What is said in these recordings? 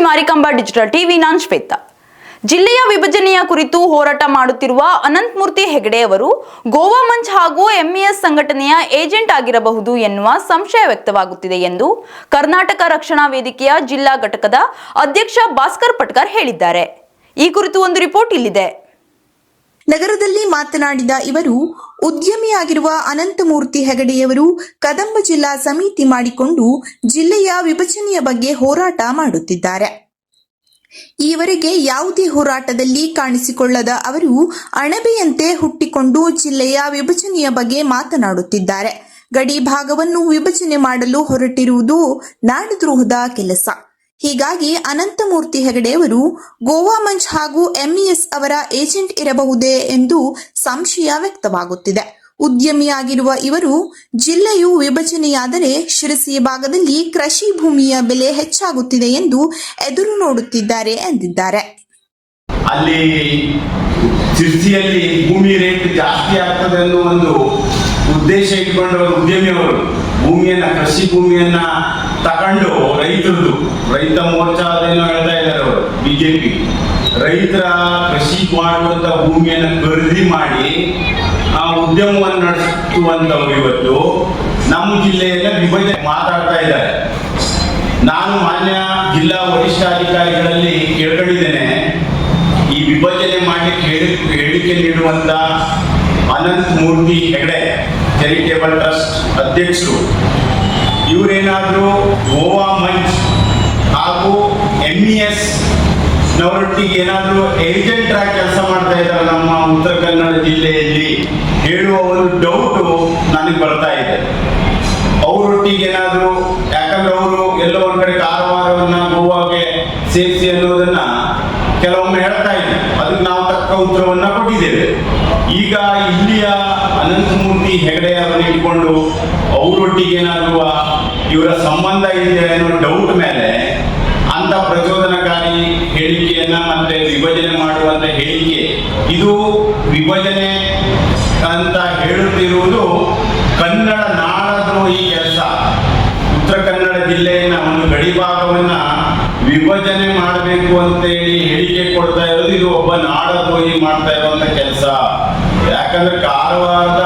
Marikamba digital TV, ನಾನ್ ಶ್ವೇತಾ. ಜಿಲ್ಲೆಯ ವಿಭಜನೆಯ ಕುರಿತು ಹೋರಾಟ ಮಾಡುತ್ತಿರುವ ಅನಂತಮೂರ್ತಿ ಹೆಗಡೆ ಅವರು ಗೋವಾ ಮಂಚ್ ಹಾಗೂ ಎಂಇಎಸ್ ಸಂಘಟನೆಯ ಏಜೆಂಟ್ ಆಗಿರಬಹುದು ಎನ್ನುವ ಸಂಶಯ ವ್ಯಕ್ತವಾಗುತ್ತಿದೆ ಎಂದು ಕರ್ನಾಟಕ ರಕ್ಷಣಾ ವೇದಿಕೆಯ ಜಿಲ್ಲಾ ಘಟಕದ ಅಧ್ಯಕ್ಷ ಭಾಸ್ಕರ್ ಪಟ್ಕರ್ ಹೇಳಿದ್ದಾರೆ. ಈ ಕುರಿತು ಒಂದು ರಿಪೋರ್ಟ್ ಇಲ್ಲಿದೆ. ನಗರದಲ್ಲಿ ಮಾತನಾಡಿದ ಇವರು, ಉದ್ಯಮಿಯಾಗಿರುವ ಅನಂತಮೂರ್ತಿ ಹೆಗಡೆಯವರು ಕದಂಬ ಜಿಲ್ಲಾ ಸಮಿತಿ ಮಾಡಿಕೊಂಡು ಜಿಲ್ಲೆಯ ವಿಭಜನೆಯ ಬಗ್ಗೆ ಹೋರಾಟ ಮಾಡುತ್ತಿದ್ದಾರೆ. ಈವರೆಗೆ ಯಾವುದೇ ಹೋರಾಟದಲ್ಲಿ ಕಾಣಿಸಿಕೊಳ್ಳದ ಅವರು ಅಣಬೆಯಂತೆ ಹುಟ್ಟಿಕೊಂಡು ಜಿಲ್ಲೆಯ ವಿಭಜನೆಯ ಬಗ್ಗೆ ಮಾತನಾಡುತ್ತಿದ್ದಾರೆ. ಗಡಿ ಭಾಗವನ್ನು ವಿಭಜನೆ ಮಾಡಲು ಹೊರಟಿರುವುದು ನಾಡದ್ರೋಹದ ಕೆಲಸ. ಹೀಗಾಗಿ ಅನಂತಮೂರ್ತಿ ಹೆಗಡೆಯವರು ಗೋವಾ ಮಂಚ್ ಹಾಗೂ ಎಂಇಎಸ್ ಅವರ ಏಜೆಂಟ್ ಇರಬಹುದೇ ಎಂದು ಸಂಶಯ ವ್ಯಕ್ತವಾಗುತ್ತಿದೆ. ಉದ್ಯಮಿಯಾಗಿರುವ ಇವರು ಜಿಲ್ಲೆಯು ವಿಭಜನೆಯಾದರೆ ಶಿರಸಿ ಭಾಗದಲ್ಲಿ ಕೃಷಿ ಭೂಮಿಯ ಬೆಲೆ ಹೆಚ್ಚಾಗುತ್ತಿದೆ ಎಂದು ಎದುರು ನೋಡುತ್ತಿದ್ದಾರೆ ಎಂದಿದ್ದಾರೆ. ಅಲ್ಲಿ ಶಿರ್ಸಿಯಲ್ಲಿ ಭೂಮಿ ರೇಟ್ ಜಾಸ್ತಿ ಆಗ್ತದೆ ಅನ್ನೋ ಒಂದು ಉದ್ದೇಶ ಇಟ್ಕೊಂಡವರು ಉದ್ಯಮಿಯವರು. ಭೂಮಿಯನ್ನ, ಕೃಷಿ ಭೂಮಿಯನ್ನ ರೈತರದು ರೈತ ಮೋರ್ಚಾ ಅದೇನೋ ಹೇಳ್ತಾ ಇದ್ದಾರೆ ಅವರು, ಬಿಜೆಪಿ. ರೈತರ ಕೃಷಿ ಮಾಡುವಂತ ಭೂಮಿಯನ್ನು ಖರೀದಿ ಮಾಡಿ ಆ ಉದ್ಯಮವನ್ನು ನಡೆಸುವಂತವ್ರು ಇವತ್ತು ನಮ್ಮ ಜಿಲ್ಲೆಯಲ್ಲ ವಿಭಜನೆ ಮಾತಾಡ್ತಾ ಇದ್ದಾರೆ. ನಾನು ಮಾನ್ಯ ಜಿಲ್ಲಾ ವರಿಷ್ಠಾಧಿಕಾರಿಗಳಲ್ಲಿ ಕೇಳ್ಕೊಂಡಿದ್ದೇನೆ, ಈ ವಿಭಜನೆ ಮಾಡಿ ಹೇಳಿ ಹೇಳಿಕೆ ನೀಡುವಂತ ಅನಂತ್ ಮೂರ್ತಿ ಹೆಗಡೆ ಚಾರಿಟೇಬಲ್ ಟ್ರಸ್ಟ್ ಅಧ್ಯಕ್ಷರು. ಇವರೇನಾದರೂ ಗೋವಾ ಮಂಚ್ ಎಸ್ ನವರೊಟ್ಟಿಗೆ ಏನಾದರೂ ಏಜೆಂಟ್ ಆಗಿ ಕೆಲಸ ಮಾಡ್ತಾ ಇದ್ದಾರೆ ನಮ್ಮ ಉತ್ತರ ಕನ್ನಡ ಜಿಲ್ಲೆಯಲ್ಲಿ ಹೇಳುವ ಒಂದು ಡೌಟು ನನಗೆ ಬರ್ತಾ ಇದೆ. ಅವರೊಟ್ಟಿಗೆ ಏನಾದರೂ, ಯಾಕಂದ್ರೆ ಅವರು ಎಲ್ಲ ಒಂದು ಕಡೆ ಕಾರವಾರವನ್ನು, ಗೋವಾಗೆ ಸೇರಿಸಿ ಅನ್ನೋದನ್ನ ಕೆಲವೊಮ್ಮೆ ಹೇಳ್ತಾ ಇದ್ದೀವಿ ಅದಕ್ಕೆ ನಾವು ತಕ್ಕ ಉತ್ತರವನ್ನ ಕೊಟ್ಟಿದ್ದೇವೆ. ಈಗ ಇಲ್ಲಿಯ ಅನಂತಮೂರ್ತಿ ಹೆಗಡೆ ಇಟ್ಕೊಂಡು ಅವರೊಟ್ಟಿಗೆ ಏನಾದರೂ ಇವರ ಸಂಬಂಧ ಇದೆ ಅನ್ನೋ ಡೌಟ್ ಮೇಲೆ ಅಂತ ಪ್ರಚೋದನಕಾರಿ ಹೇಳಿಕೆಯನ್ನ ಮತ್ತೆ ವಿಭಜನೆ ಮಾಡುವಂತ ಹೇಳಿಕೆ. ಇದು ವಿಭಜನೆ ಅಂತ ಹೇಳುತ್ತಿರುವುದು ಕನ್ನಡ ನಾಡದ್ರೋಹಿ ಕೆಲಸ. ಉತ್ತರ ಕನ್ನಡ ಜಿಲ್ಲೆಯನ್ನ ಒಂದು ಗಡಿ ಭಾಗವನ್ನ ವಿಭಜನೆ ಮಾಡಬೇಕು ಅಂತೇಳಿ ಹೇಳಿಕೆ ಕೊಡ್ತಾ ಇರೋದು ಇದು ಒಬ್ಬ ನಾಡದ್ರೋಹಿ ಮಾಡ್ತಾ ಇರುವಂತ ಕೆಲಸ. ಯಾಕಂದ್ರೆ ಕಾರವಾರದ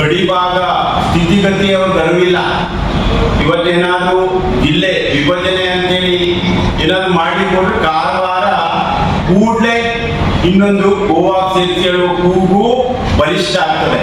ಗಡಿ ಭಾಗ ಸ್ಥಿತಿಗತಿ ಅವ್ರಿಗೆ ಅರಿವಿಲ್ಲ ಇವತ್ತೇನಾದ್ರೂ ಜಿಲ್ಲೆ ವಿಭಜನೆ ಅಂತೇಳಿ ಏನಾದ್ರು ಮಾಡಿಕೊಂಡು ಕಾರವಾರ ಕೂಡಲೇ ಇನ್ನೊಂದು ಗೋವಾ ಸೇರಿಸಿ ಹೇಳುವ ಕೂಗು ಬಲಿಷ್ಠ ಆಗ್ತದೆ.